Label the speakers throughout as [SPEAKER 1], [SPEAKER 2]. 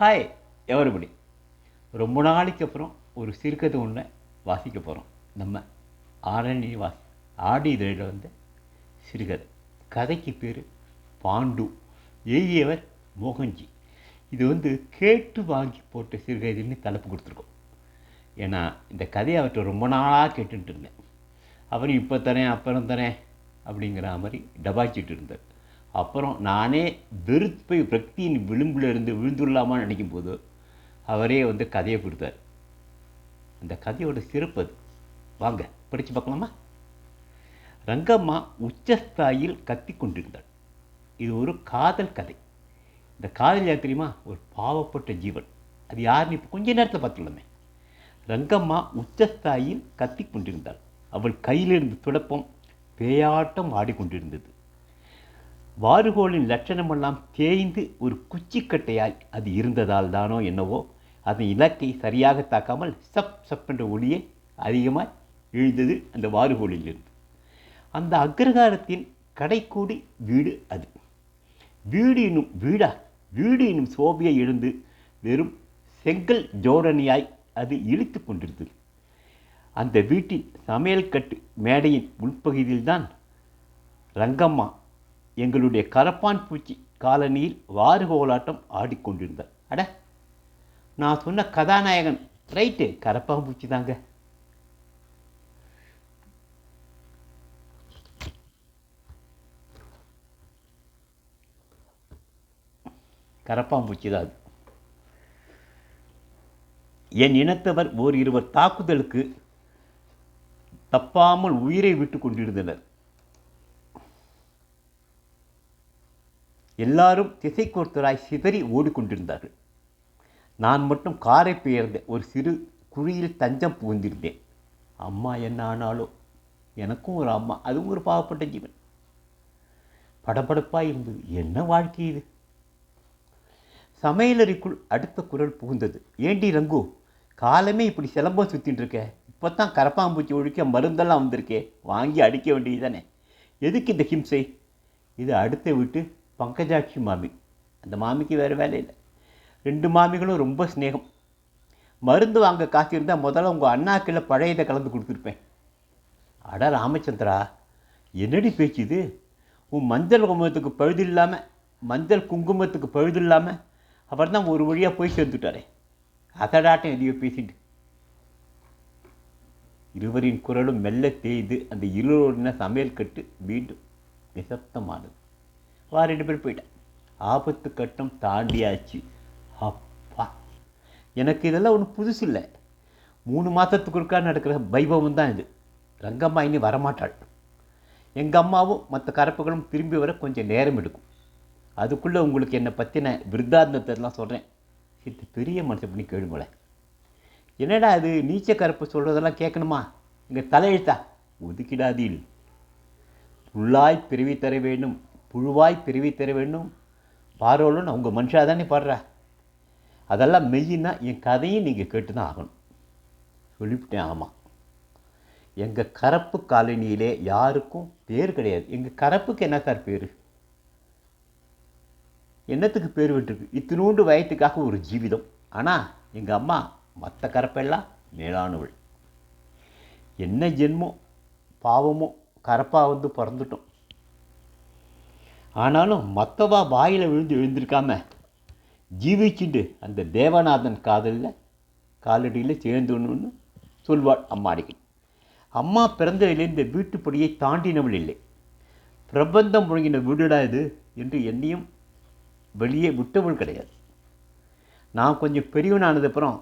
[SPEAKER 1] Hi everybody? ரொம்ப நாளைக்கு அப்புறம் ஒரு சிறுகதை ஒன்று வாசிக்க போகிறோம் நம்ம ஆரணி வாசி ஆடி இதழில் வந்து சிறுகதை. கதைக்கு பேர் பாண்டு எழுதியவர் மோகன்ஜி. இது வந்து கேட்டு வாங்கி போட்ட சிறுகதைன்னு தலைப்பு கொடுத்துருக்கோம். ஏன்னா இந்த கதையை அவர்கிட்ட ரொம்ப நாளாக கேட்டுட்டு இருந்தேன். அவரும் இப்போ தரேன் அப்புறம் தரேன் அப்படிங்கிற மாதிரி டபாய்ச்சிட்டு இருந்தார். அப்புறம் நானே வெறுப்பை பிரக்தியின் விளிம்பில் இருந்து விழுந்துடலாமான்னு நினைக்கும் போது அவரே வந்து கதையை கொடுத்தார். அந்த கதையோட சிறப்பு அது. வாங்க படித்து பார்க்கலாமா? ரங்கம்மா உச்சஸ்தாயில் கத்தி கொண்டிருந்தாள் இது ஒரு காதல் கதை. இந்த காதல் யார் தெரியுமா? ஒரு பாவப்பட்ட ஜீவன். அது யாருன்னு இப்போ கொஞ்ச நேரத்தில் பார்த்துக்கலாமே ரங்கம்மா உச்சஸ்தாயில் கத்தி கொண்டிருந்தாள் அவள் கையிலிருந்து துடப்பம் பேயாட்டம் ஆடிக்கொண்டிருந்தது. வாறுகோளின் லட்சணமெல்லாம் தேய்ந்து ஒரு குச்சிக்கட்டையாய் அது இருந்ததால் தானோ என்னவோ அதன் இலக்கை சரியாக தாக்காமல் சப் சப் என்ற ஒளியே அதிகமாக எழுந்தது அந்த வாறுகோளிலிருந்து அந்த அக்ரகாரத்தின் கடைக்கூடி வீடு அது. வீடு என்னும் வீடா? வீடு என்னும் சோபியை எழுந்து வெறும் செங்கல் ஜோடனியாய் அது இழுத்து கொண்டிருந்தது. அந்த வீட்டின் சமையல் கட்டு மேடையின் உள்பகுதியில்தான் ரங்கம்மா எங்களுடைய கரப்பான் பூச்சி காலனியில் வாறுகோலாட்டம் ஆடிக்கொண்டிருந்தார். அட நான் சொன்ன கதாநாயகன் ரைட்டு கரப்பான் பூச்சி தாங்க. கரப்பாம்பூச்சி தான் அது. என் இனத்தவர் ஓர் இருவர் தாக்குதலுக்கு தப்பாமல் உயிரை விட்டு கொண்டிருந்தனர். எல்லாரும் திசை கோர்த்தராய் சிதறி ஓடிக்கொண்டிருந்தார்கள். நான் மட்டும் காரை பெயர்ந்த ஒரு சிறு குழியில் தஞ்சம் புகுந்திருந்தேன். அம்மா என்ன ஆனாலோ எனக்கும் ஒரு அம்மா அதுவும் ஒரு பாவப்பட்ட ஜீவன். படபடப்பாக இருந்தது. என்ன வாழ்க்கை இது? சமையலறைக்குள் அடுத்த குரல் புகுந்தது. ஏண்டி ரங்கு காலமே இப்படி சிலம்பம் சுற்றின்னு இருக்க? இப்போ தான் கரப்பாம்பூச்சி ஒழிக்க மருந்தெல்லாம் வந்திருக்கே. வாங்கி அடிக்க வேண்டியது தானே எதுக்கு இந்த ஹிம்சை? இது அடுத்த வீட்டு பங்கஜாட்சி மாமி. அந்த மாமிக்கு வேறு வேலை இல்லை. ரெண்டு மாமிகளும் ரொம்ப ஸ்னேகம் மருந்து வாங்க காத்திருந்தால் முதல்ல உங்கள் அண்ணாக்கில் பழையதை கலந்து கொடுத்துருப்பேன். அட ராமச்சந்திரா என்னடி பேச்சு இது? உன் மஞ்சள் குங்குமத்துக்கு பழுது இல்லாமல் மஞ்சள் குங்குமத்துக்கு பழுது இல்லாமல் அவர் தான் ஒரு வழியாக போய் சேர்ந்துட்டாரே. அதடாட்டம் எதையோ பேசிட்டு. இருவரின் குரலும் மெல்ல தேய்து அந்த இருவரின சமையல் கட்டு மீண்டும் நிசப்தமானது. வா ரெண்டு பேர் போயிட்டேன். ஆபத்து கட்டம் தாண்டியாச்சு. அப்பா. எனக்கு இதெல்லாம் ஒன்றும் புதுசு இல்லை. மூணு மாதத்துக்கு ஒருக்கா நடக்கிற வைபவம் தான் இது. ரங்கம்மா இனி வரமாட்டாள். எங்கள் அம்மாவும் மற்ற கரப்புகளும் திரும்பி வர கொஞ்சம் நேரம் எடுக்கும். அதுக்குள்ளே உங்களுக்கு என்னை பற்றின விருத்தாந்தத்தெல்லாம் சொல்கிறேன் இது பெரிய மனுஷன் பண்ணி கேளுங்களேன் என்னடா அது நீச்ச கருப்பு சொல்கிறதெல்லாம் கேட்கணுமா? இங்கே தலையெழுத்தா? ஒதுக்கிடாதீள். உள்ளாய் பிறவி தர வேண்டும். புழுவாய் பிரிவி தர வேண்டும். பாரோலும் அவங்க மனுஷா தானே பாடுறா. அதெல்லாம் மெய்யினா என் கதையும் நீங்கள் கேட்டு தான் ஆகணும். சொல்லிவிட்டேன் ஆமாம் எங்கள் கரப்பு காலனியிலே யாருக்கும் பேர் கிடையாது. எங்கள் கரப்புக்கு என்ன சார் பேர்? என்னத்துக்கு பேர் விட்டுருக்கு? இத்தினூண்டு வயத்துக்காக ஒரு ஜீவிதம். ஆனால் எங்கள் அம்மா மற்ற கரப்பெல்லாம் மேலானவள். என்ன ஜென்மோ பாவமோ கரப்பாக வந்து பிறந்துட்டோம். ஆனாலும் மற்றவா வாயில் விழுந்து விழுந்திருக்காம ஜீவிச்சுண்டு அந்த தேவநாதன் காதலில் காலடியில் சேர்ந்துணுன்னு சொல்வாள் அம்மா அம்மா பிறந்ததிலிருந்து இந்த வீட்டுப்படியை தாண்டினவள் இல்லை. பிரபந்தம் முழங்கின வீடுடா இது என்று என்னையும் வெளியே விட்டவள் கிடையாது. நான் கொஞ்சம் பெரியவனானதுக்கப்புறம்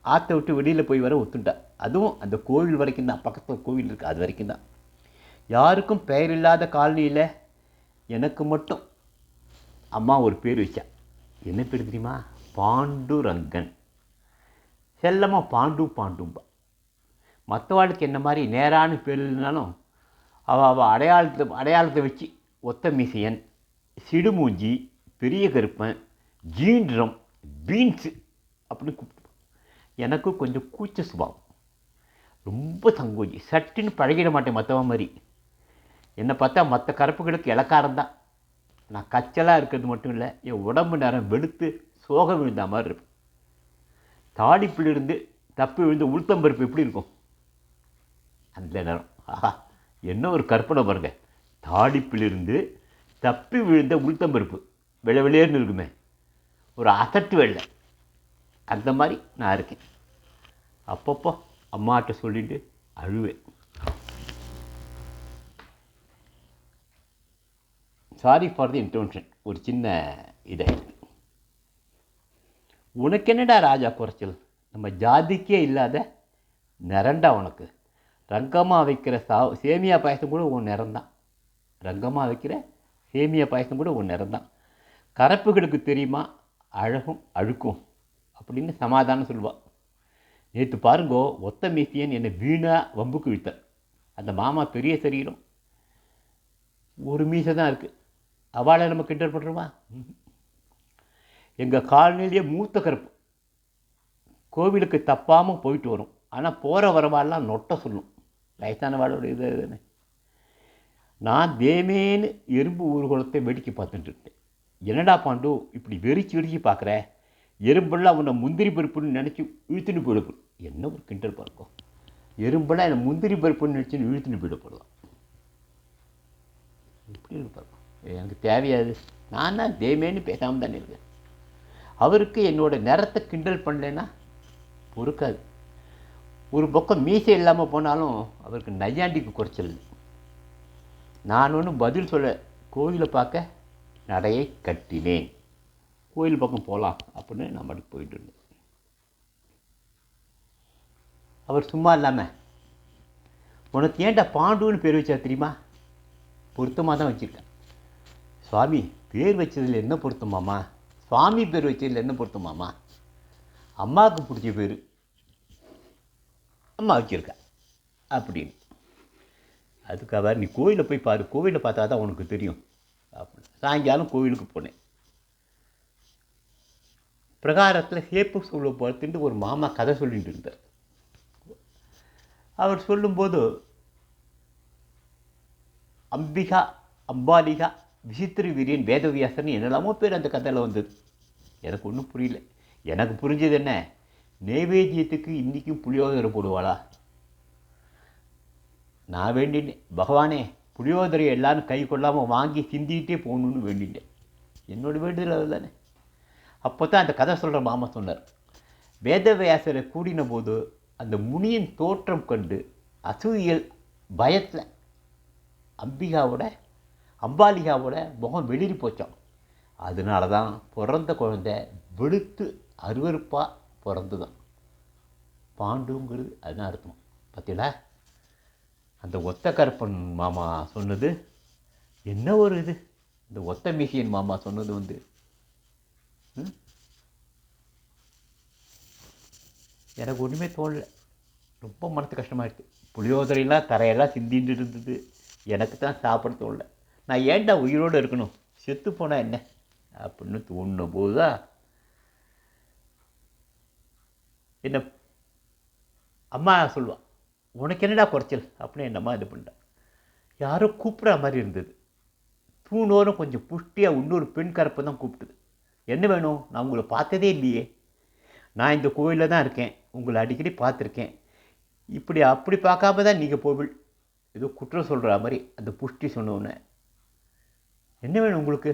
[SPEAKER 1] ஆற்றை விட்டு வெளியில் போய் வர ஒத்துட்டேன் அதுவும் அந்த கோவில் வரைக்கும் தான் பக்கத்தில் கோவில் இருக்குது அது வரைக்கும் தான். யாருக்கும் பெயர் இல்லாத காலனியில் எனக்கு மட்டும். அம்மா ஒரு பேர் வச்சா. என்ன பேர் தெரியுமா? பாண்டுரங்கன். செல்லமாக பாண்டு பாண்டும்பா. மற்றவாளுக்கு என்ன மாதிரி நேரான பேர் இல்லைனாலும் அவள் அவள் அடையாளத்தை அடையாளத்தை வச்சு ஒத்த மீசையன் சிடுமூஞ்சி பெரிய கருப்பன் ஜீன்றம் பீன்ஸு அப்படின்னு கூப்பிட்டு எனக்கும் கொஞ்சம் கூச்ச சுபாவம். ரொம்ப சங்கோஜி. சட்டுன்னு பழகிட மாட்டேன் மற்றவன் மாதிரி. என்னை பார்த்தா மற்ற கருப்புகளுக்கு இலக்காரம் தான். நான் கச்சலாக இருக்கிறது மட்டும் இல்லை என் உடம்பு நேரம் வெளுத்து சோகம் விழுந்த மாதிரி இருக்கும். தாடிப்பிலிருந்து தப்பி விழுந்த உளுத்தம்பருப்பு எப்படி இருக்கும்? அந்த நேரம். ஆஹா என்ன ஒரு கற்பனை பாருங்க. தாடிப்பிலிருந்து தப்பி விழுந்த உளுத்தம்பருப்பு வெள்ளை வெளியேன்னு இருக்குமே. ஒரு அசட்டு வெள்ளை. அந்த மாதிரி நான் இருக்கேன். அப்பப்போ அம்மாட்ட சொல்லிட்டு அழுவேன். சாரி ஃபார் தி இன்டென்ஷன் ஒரு சின்ன இதை. உனக்கு என்னடா ராஜா குறைச்சல்? நம்ம ஜாதிக்கே இல்லாத நிரண்டா உனக்கு. ரங்கமாக வைக்கிற சா சேமியா பாயசம் கூட உன் நிறந்தான் ரங்கமாக வைக்கிற சேமியா பாயசம் கூட உன் நிறந்தான் கரப்புகளுக்கு தெரியுமா? அழகும் அழுக்கும் அப்படின்னு சமாதானம் சொல்லுவாள் நேற்று பாருங்கோ ஒத்த மீசியன் என்னை வீணாக வம்புக்கு விழுத்தன் அந்த மாமா பெரிய சரீரம். ஒரு மீசை தான் இருக்குது அவளை நம்ம கிண்டல் பண்ணுறோமா எங்கள் காலனிலேயே மூத்த கருப்பு. கோவிலுக்கு தப்பாமல் போயிட்டு வரும். ஆனால் போகிற வரவாலாம் நொட்டை சொல்லும். வயசானவாளோட இது இதுன்னு. நான் தேமேன்னு எறும்பு ஊர்வலத்தை வேடிக்கை பார்த்துட்டு இருந்தேன். என்னடா பாண்டு இப்படி வெறிச்சு வெறிச்சு பார்க்குற? எறும்பெல்லாம் உன்னை முந்திரி பருப்புன்னு நினச்சி இழுத்துன்னு போயிடப்படும் என்ன ஒரு கிண்டல் பார்க்கும் எறும்பெல்லாம் என்னை முந்திரி பருப்புன்னு நினச்சின்னு இழுத்துன்னு போயிடப்படலாம் எப்படி இருப்பார் எனக்கு தேவையாது. நான் தான் தேமேன்னு பேசாமல் தானே இருக்கேன். அவருக்கு என்னோட நிறத்தை கிண்டல் பண்ணலைன்னா பொறுக்காது. ஒரு பக்கம் மீசை இல்லாமல் போனாலும் அவருக்கு நையாண்டிக்கு குறைச்சல். நான் ஒன்றும் பதில் சொல்ல கோயிலை பார்க்க நடையை கட்டினேன். கோயில் பக்கம் போகலாம் அப்படின்னு நான் மட்டும் போயிட்டு இருந்தேன். அவர் சும்மா இல்லாமல் உனக்கு ஏன்டா பாண்டுன்னு பேர் வச்சா தெரியுமா? பொருத்தமாக தான் வச்சுருக்கேன். சுவாமி பேர் வச்சதில் என்ன பொருத்தமாம்மா சுவாமி பேர் வச்சதில் என்ன பொருத்தமாம்மா அம்மாவுக்கு பிடிச்ச பேர். அம்மா வச்சுருக்கா. அப்படின்னு. அதுக்காக நீ கோயிலில் போய் பாரு. கோவிலில் பார்த்தா தான் உனக்கு தெரியும். அப்படின்னு. சாயங்காலம் கோவிலுக்கு போனேன். பிரகாரத்தில் சேப்பு சொல்ல பார்த்துட்டு ஒரு மாமா கதை சொல்லிட்டு இருந்தார். அவர் சொல்லும்போது அம்பிகா அம்பாலிகா விசித்திரி வீரியன் வேதவியாசன் என்னெல்லாமோ பேர் அந்த கதையில் வந்தது. எனக்கு ஒன்றும் புரியல. எனக்கு புரிஞ்சது என்ன? நைவேத்தியத்துக்கு இன்றைக்கும் புளியோதரை போடுவாளா? நான் வேண்டினேன். பகவானே புளியோதரை எல்லாரும் கை கொள்ளாமல் வாங்கி சிந்திக்கிட்டே போகணுன்னு வேண்டினேன். என்னோட வேண்டுதல் அதுதானே. அப்போ தான் அந்த கதை சொல்கிற மாமா சொன்னார். வேதவியாசரை கூடின போது அந்த முனியின் தோற்றம் கண்டு அசூயல் பயத்தில் அம்பிகாவோட அம்பாலிகாவோட முகம் வெளிரி போச்சான் அதனால தான் பிறந்த குழந்தை வெளுத்து அருவருப்பாக பிறந்து தான் பாண்டுங்கிறது அதுதான் அர்த்தம். பார்த்தீங்களா அந்த ஒத்த கருப்பன் மாமா சொன்னது என்ன ஒரு இது? இந்த ஒத்த மிஷியன் மாமா சொன்னது வந்து ம்? எனக்கு ஒன்றுமே தோணல. ரொம்ப மனசு கஷ்டமாயிடுச்சு. புளியோதரையெல்லாம் தரையெல்லாம் சிந்திட்டு இருந்தது எனக்கு தான் சாப்பிட தோணலை. நான் ஏன்டா உயிரோடு இருக்கணும்? செத்து போனால் என்ன? அப்படின்னு தோணும் போதா என்ன அம்மா சொல்லுவான் உனக்கு என்னடா குறைச்சல்? அப்படின்னு என்னம்மா இது பண்ணிட்டான் யாரோ கூப்பிட்ற மாதிரி இருந்தது. தூணோரம் கொஞ்சம் புஷ்டியாக இன்னொரு பெண் கரப்பை தான் கூப்பிட்டுது. என்ன வேணும்? நான் உங்களை பார்த்ததே இல்லையே. நான் இந்த கோயிலில் தான் இருக்கேன். உங்களை அடிக்கடி பார்த்துருக்கேன். இப்படி அப்படி பார்க்காம தான் நீங்கள் போவில் ஏதோ குற்றம் சொல்கிற மாதிரி அந்த புஷ்டி சொன்னோன்னே என்ன வேணும் உங்களுக்கு?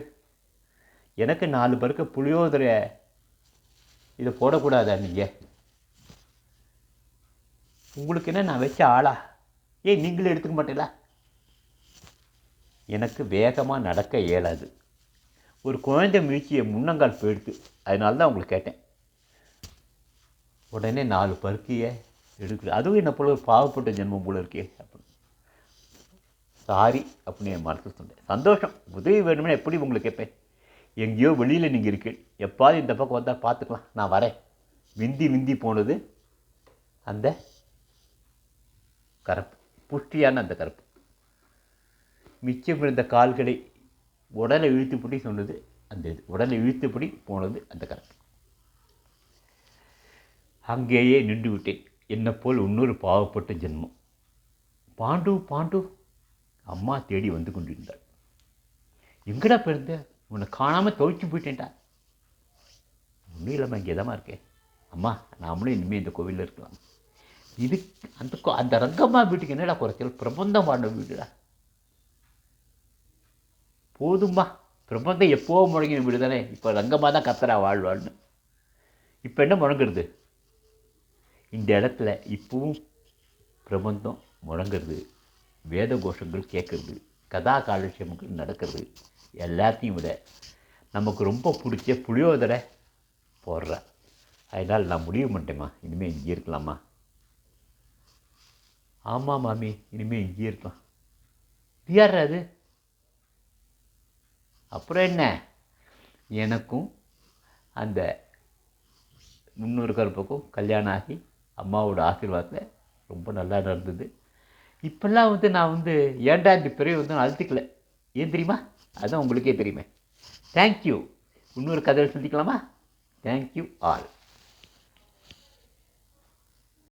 [SPEAKER 1] எனக்கு நாலு பேருக்கு புளியோதரை இதை போடக்கூடாதா நீங்கள் உங்களுக்கு என்ன நான் வச்ச ஆளா? ஏய் நீங்களே எடுத்துக்க மாட்டீங்களா? எனக்கு வேகமாக நடக்க இயலாது. ஒரு குழந்தை மீழ்ச்சியை முன்னங்கால் போயிடுது அதனால தான் உங்களுக்கு கேட்டேன். உடனே நாலு பருக்கியை எடுக்குது. அதுவும் என்ன போல ஒரு பாவப்பட்ட ஜென்மம் போல இருக்கே. அப்படின்னு சாரி அப்படின்னு என் மனசு சொன்னேன் சந்தோஷம். உதவி வேணும்னா எப்படி உங்களுக்கு கேட்பேன்? எங்கேயோ வெளியில் நீங்கள் இருக்கு எப்பாவது இந்த பக்கம் வந்தால் பார்த்துக்கலாம். நான் வரேன். விந்தி விந்தி போனது அந்த கருப்பு. புஷ்டியான அந்த கருப்பு. மிச்சம் இருந்த கால்களை உடலை இழுத்துப்படி சொன்னது அந்த இது. உடலை இழுத்துப்படி போனது அந்த கருப்பு. அங்கேயே நின்று விட்டேன். என்னை போல் இன்னொரு பாவப்பட்ட ஜென்மம். பாண்டு பாண்டு அம்மா தேடி வந்து கொண்டிருந்தாள். எங்கடா பிறந்த? உன்னை காணாமல் துவைச்சு போயிட்டேன்டா. ஒன்றும் இல்லாமல் இங்கே தான் இருக்கேன் அம்மா நாமளும் இனிமேல் இந்த கோவிலில் இருக்கலாம். இது அந்த கோ- அந்த ரங்கம்மா வீட்டுக்கு என்னடா குறைச்சல்? பிரபந்தம் பாடின வீடுடா. போதும்மா. பிரபந்தம் எப்போவும் முழங்கின வீடு தானே இப்போ ரங்கம்மா தான் கத்துறா வாழ்வாள்னு. இப்போ என்ன முழங்குறது? இந்த இடத்துல இப்பவும் பிரபந்தம் முழங்குறது. வேத கோஷங்கள் கேட்குறது கதா காலட்சேபங்கள் நடக்கிறது எல்லாத்தையும் விட நமக்கு ரொம்ப பிடிச்ச புளியோதரை போடுற. அதனால் நான் முடிவு பண்ணிட்டேம்மா. இனிமேல் இங்கே இருக்கலாமா? ஆமாம் மாமி இனிமேல் இங்கே இருக்கலாம். இது யார் அது? அப்புறம் என்ன? எனக்கும் அந்த முன்னூறு கருப்புக்கும் கல்யாணம் ஆகி அம்மாவோட ஆசீர்வாதத்தில் ரொம்ப நல்லா நடந்தது. இப்போல்லாம் வந்து நான் வந்து ஏன்டா இந்த பிறவி வந்து நான் அழுத்திக்கல? ஏன் தெரியுமா? அதான் உங்களுக்கே தெரியுமே. தேங்க்யூ இன்னொரு கதையை சந்திக்கலாமா? Thank you all